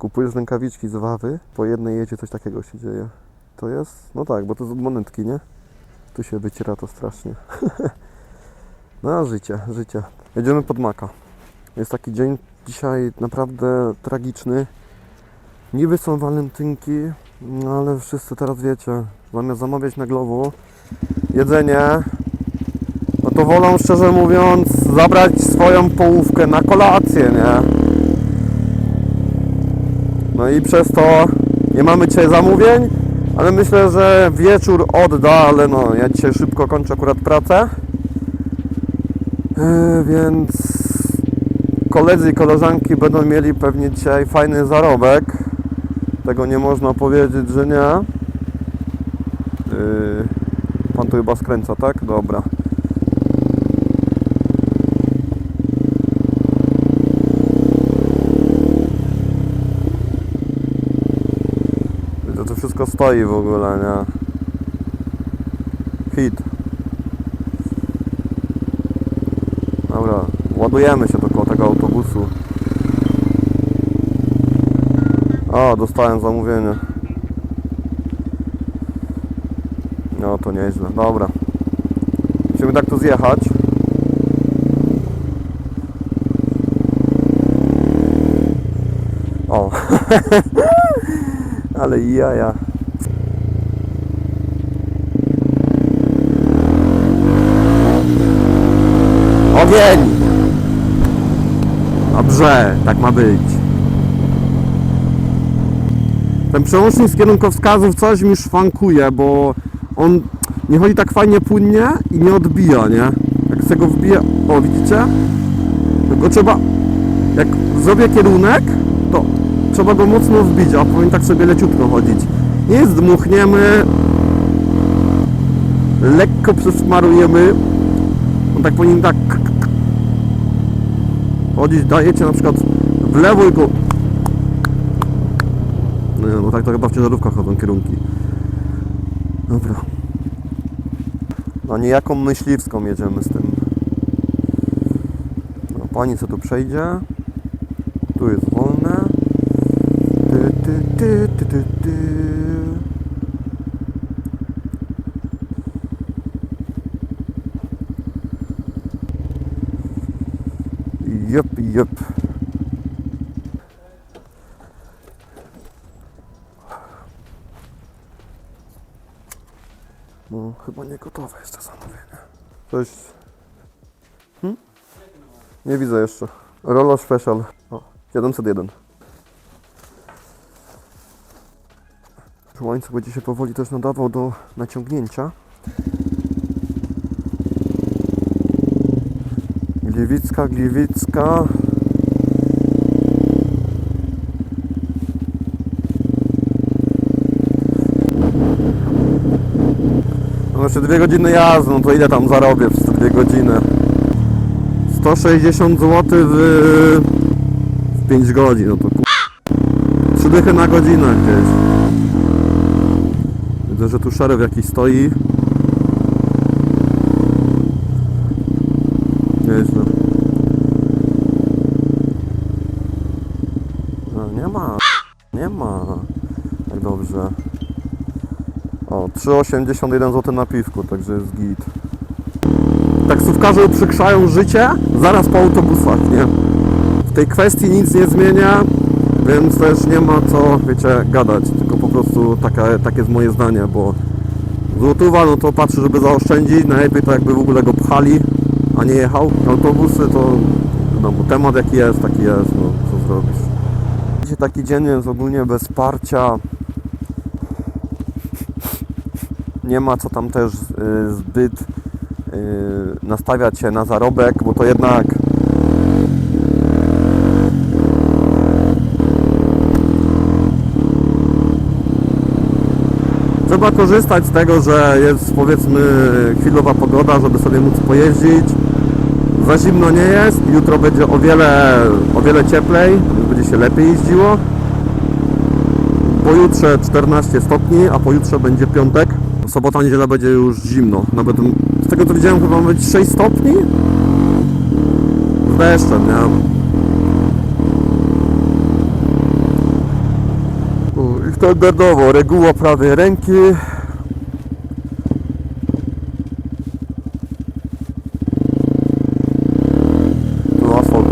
kupujesz rękawiczki z Wawy, po jednej jedzie coś takiego się dzieje. To jest, no tak, bo to z monetki, nie? Tu się wyciera to strasznie. no życie, życie. Jedziemy pod Maka. Jest taki dzień dzisiaj naprawdę tragiczny. Niby są walentynki, no ale wszyscy teraz wiecie, zamiast zamawiać na Glovo jedzenie, no to wolą szczerze mówiąc zabrać swoją połówkę na kolację, nie? No i przez to nie mamy dzisiaj zamówień, ale myślę, że wieczór odda, ale no ja dzisiaj szybko kończę akurat pracę. Yy, więc koledzy i koleżanki będą mieli pewnie dzisiaj fajny zarobek. Tego nie można powiedzieć, że nie. Yy, pan tu chyba skręca, tak? Dobra. To, to wszystko stoi w ogóle, nie? Hit. Dobra, ładujemy się do tego autobusu. O, dostałem zamówienie. No to nieźle, dobra. Musimy tak tu zjechać. O. Ale jaja. Ogień! Dobrze, tak ma być. Ten przełącznik z kierunkowskazów coś mi szwankuje, bo on nie chodzi tak fajnie płynnie i nie odbija, nie? Jak z tego wbije, o widzicie? Tylko trzeba, jak zrobię kierunek, to trzeba go mocno wbić, a powinien tak sobie leciutko chodzić. Nie zdmuchniemy, lekko przesmarujemy, on tak powinien tak chodzić, dajecie na przykład w lewo i go no, no tak to chyba w ciężarówkach chodzą kierunki. Dobra. Na niejaką myśliwską jedziemy z tym. No, pani co tu przejdzie. Tu jest wolne. Ty, ty, ty, ty, ty, ty. Jop, jop. No, chyba nie gotowe jeszcze zamówienie. Cześć. Hm? Nie widzę jeszcze. Rolo Special. O, 701. Łańcuch będzie się powoli też nadawał do naciągnięcia. Gliwicka, Gliwicka. No jeszcze dwie godziny jazdy, no to ile tam zarobię przez te dwie godziny? 160 zł w, w 5 godzin, no to ku... Trzy dychy na godzinę gdzieś. Widzę, że tu szereg jakiś stoi. Nieźle. No, nie ma, nie ma. Tak dobrze. O, 3,81 zł na piwku, także jest git. Taksówkarze uprzykrzają życie zaraz po autobusach, nie? W tej kwestii nic nie zmienia, więc też nie ma co, wiecie, gadać, tylko po prostu taka, takie jest moje zdanie, bo złotówa, no to patrzy, żeby zaoszczędzić, najlepiej to jakby w ogóle go pchali, a nie jechał. Autobusy to, no bo temat jaki jest, taki jest, no co zrobisz. Taki dzień jest ogólnie bez wsparcia, nie ma co tam też y, zbyt y, nastawiać się na zarobek, bo to jednak trzeba korzystać z tego, że jest powiedzmy chwilowa pogoda, żeby sobie móc pojeździć. Za zimno nie jest, jutro będzie o wiele, o wiele cieplej, będzie się lepiej jeździło. Pojutrze 14 stopni, a pojutrze będzie piątek. Sobota, niedziela będzie już zimno. Nawet z tego co widziałem chyba ma być 6 stopni. Z deszczem, i standardowo reguła prawej ręki. Tu asfalt.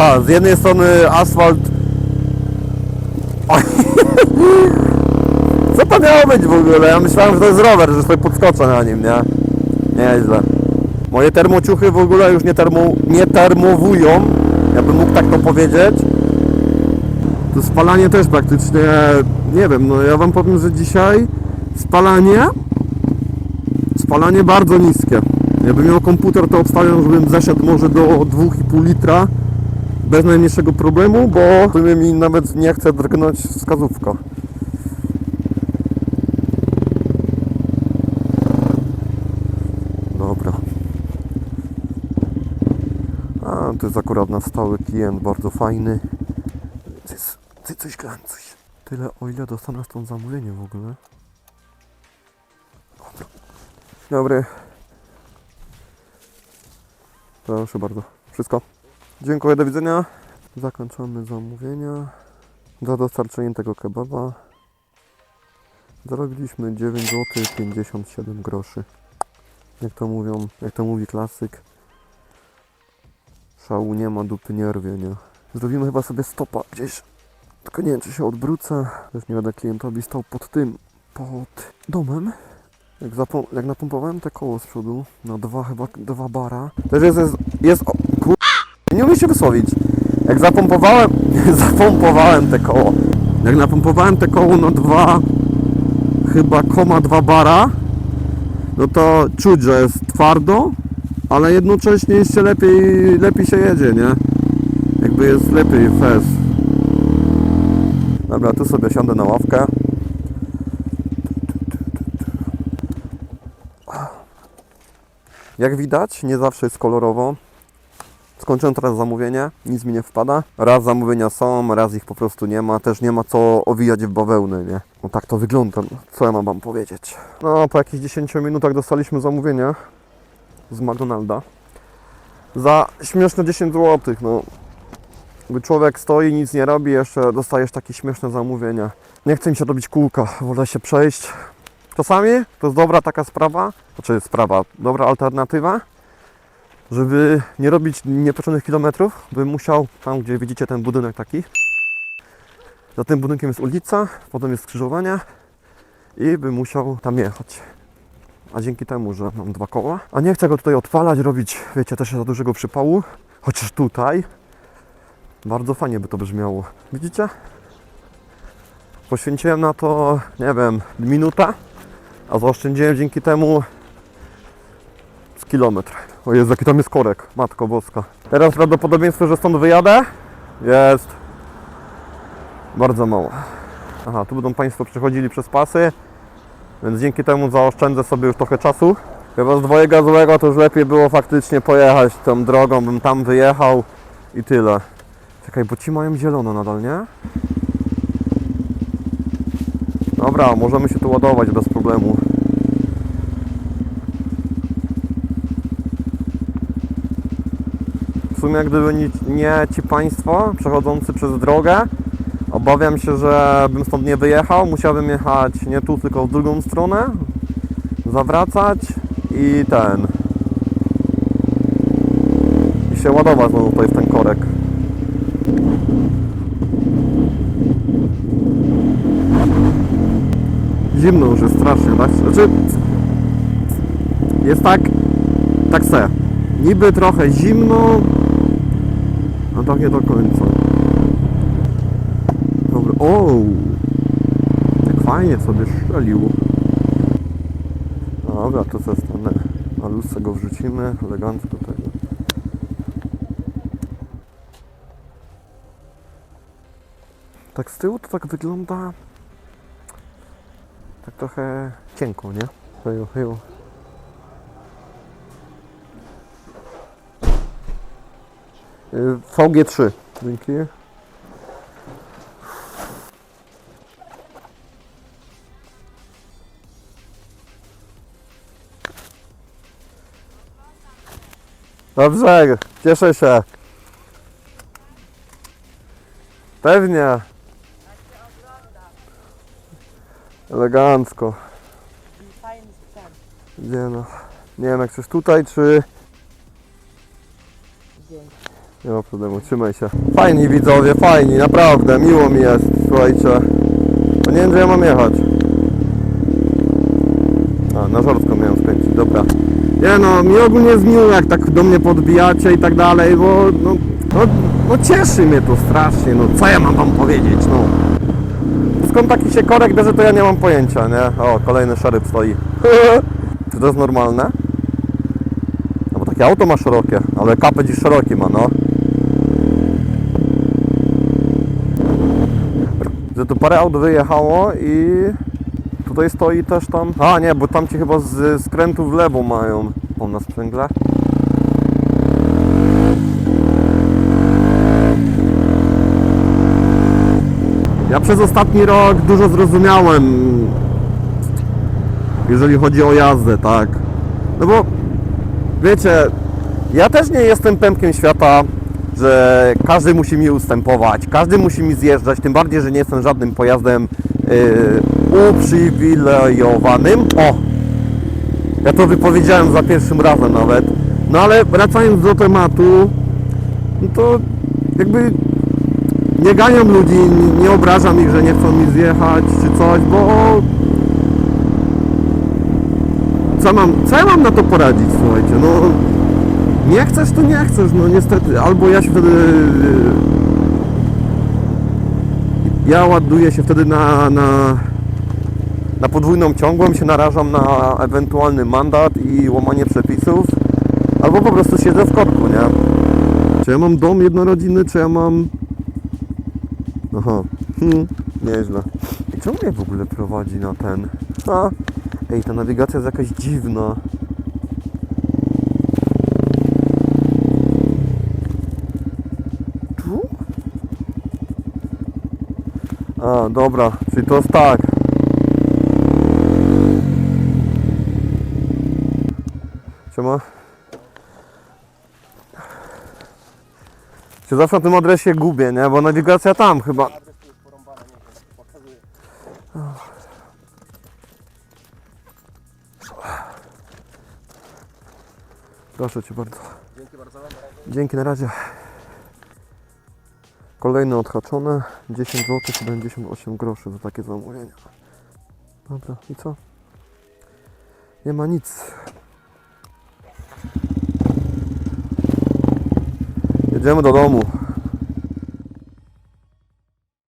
Aha, z jednej strony asfalt. Co to miało być w ogóle? Ja myślałem, że to jest rower, że sobie podskoczę na nim, nie? Nieźle. Moje termociuchy w ogóle już nie, termo, nie termowują, ja bym mógł tak to powiedzieć. To spalanie też praktycznie, nie wiem, no ja wam powiem, że dzisiaj spalanie, spalanie bardzo niskie. Jakbym miał komputer, to obstawiam, żebym zeszedł może do 2,5 litra bez najmniejszego problemu, bo w mi nawet nie chce drgnąć wskazówka. Dobra. A, to jest akurat na stały klient, bardzo fajny. Ty coś kręcisz. Tyle o ile dostanę stąd zamówienie w ogóle. Dobra. Dobry. Proszę bardzo. Wszystko. Dziękuję, do widzenia. Zakończamy zamówienia. Za dostarczenie tego kebaba zarobiliśmy 9 zł 57 groszy. Jak to mówią, jak to mówi klasyk. Szału nie ma, dupy nie rwie, nie? Zrobimy chyba sobie stopa gdzieś. Tylko nie wiem, czy się odwrócę. Też nie będę klientowi stał pod tym, pod domem. Jak, jak napompowałem te koło z przodu, na dwa chyba, dwa bara. Też jest, jest, jest o. Nie umiem się wysłowić. Jak zapompowałem, zapompowałem te koło. Jak napompowałem te koło na dwa, chyba koma dwa bara, no to czuć, że jest twardo, ale jednocześnie jeszcze lepiej, lepiej się jedzie, nie? Jakby jest lepiej fez. Dobra, tu sobie siądę na ławkę. Jak widać, nie zawsze jest kolorowo. Skończyłem teraz zamówienie, nic mi nie wpada. Raz zamówienia są, raz ich po prostu nie ma. Też nie ma co owijać w bawełnę, nie? No tak to wygląda. Co ja mam wam powiedzieć? No, po jakichś 10 minutach dostaliśmy zamówienie z McDonalda. Za śmieszne 10 zł, no. Gdy człowiek stoi, nic nie robi, jeszcze dostajesz takie śmieszne zamówienia. Nie chce mi się robić kółka, wolę się przejść. Czasami to jest dobra taka sprawa, znaczy sprawa, dobra alternatywa, żeby nie robić nieprzeczących kilometrów, bym musiał, tam gdzie widzicie ten budynek taki, za tym budynkiem jest ulica, potem jest skrzyżowanie i bym musiał tam jechać. A dzięki temu, że mam dwa koła, a nie chcę go tutaj odpalać, robić, wiecie, też za dużego przypału, chociaż tutaj bardzo fajnie by to brzmiało. Widzicie? Poświęciłem na to, nie wiem, minutę, a zaoszczędziłem dzięki temu z kilometr. O Jezu, jaki tam jest korek, matko boska. Teraz prawdopodobieństwo, że stąd wyjadę jest bardzo mało. Aha, tu będą Państwo przechodzili przez pasy, więc dzięki temu zaoszczędzę sobie już trochę czasu. Chyba z dwojga złego to już lepiej było faktycznie pojechać tą drogą, bym tam wyjechał i tyle. Czekaj, bo ci mają zielono nadal, nie? Dobra, możemy się tu ładować bez problemu. W sumie gdyby nie, nie ci Państwo przechodzący przez drogę, obawiam się, że bym stąd nie wyjechał. Musiałbym jechać nie tu, tylko w drugą stronę, zawracać i ten. I się ładować znowu tutaj w ten korek. Zimno już jest strasznie, tak? Znaczy, jest tak, tak se. Niby trochę zimno, tak nie do końca. Dobra, o, jak fajnie sobie strzelił. Dobra, to ze strony na go wrzucimy, elegancko tego. Tak z tyłu to tak wygląda tak trochę cienko, nie? Hejo, hejo. VG3. Dzięki. Dobrze, cieszę się. Pewnie. Elegancko. Gdzie no? Nie wiem jak chcesz tutaj czy... Dzięki. Nie ma problemu, trzymaj się. Fajni widzowie, fajni, naprawdę, miło mi jest, słuchajcie. No nie wiem, gdzie ja mam jechać. A, na Żorstwo miałem skręcić, dobra. Nie no, mi ogólnie jest miło, jak tak do mnie podbijacie i tak dalej, bo no, no, no cieszy mnie to strasznie, no co ja mam wam powiedzieć, no. Skąd taki się korek bierze, to ja nie mam pojęcia, nie? O, kolejny szeryf stoi. Czy to jest normalne? No bo takie auto ma szerokie, ale kapę dziś szeroki ma, no. Że tu parę aut wyjechało i tutaj stoi też tam... A nie, bo tam ci chyba z skrętu w lewo mają. O, na sprzęgle. Ja przez ostatni rok dużo zrozumiałem, jeżeli chodzi o jazdę, tak. No bo wiecie, ja też nie jestem pępkiem świata, że każdy musi mi ustępować, każdy musi mi zjeżdżać, tym bardziej, że nie jestem żadnym pojazdem yy, uprzywilejowanym. O! Ja to wypowiedziałem za pierwszym razem nawet. No ale wracając do tematu, no to jakby nie ganiam ludzi, nie, obrażam ich, że nie chcą mi zjechać czy coś, bo co mam, co ja mam na to poradzić, słuchajcie, no nie chcesz, to nie chcesz, no niestety, albo ja się wtedy ja ładuję się wtedy na, na, na podwójną ciągłą, się narażam na ewentualny mandat i łamanie przepisów, albo po prostu siedzę w korku, nie? Czy ja mam dom jednorodzinny, czy ja mam... Aha, hmm, nieźle. I czemu mnie w ogóle prowadzi na ten? A, ej, ta nawigacja jest jakaś dziwna. A, dobra, czyli to jest tak. Siema. Się zawsze na tym adresie gubię, nie? Bo nawigacja tam chyba. Proszę Cię bardzo. Dzięki bardzo. Dzięki na razie. Kolejne odhaczone. 10 zł 78 groszy za takie zamówienia. Dobra, i co? Nie ma nic. Jedziemy do domu.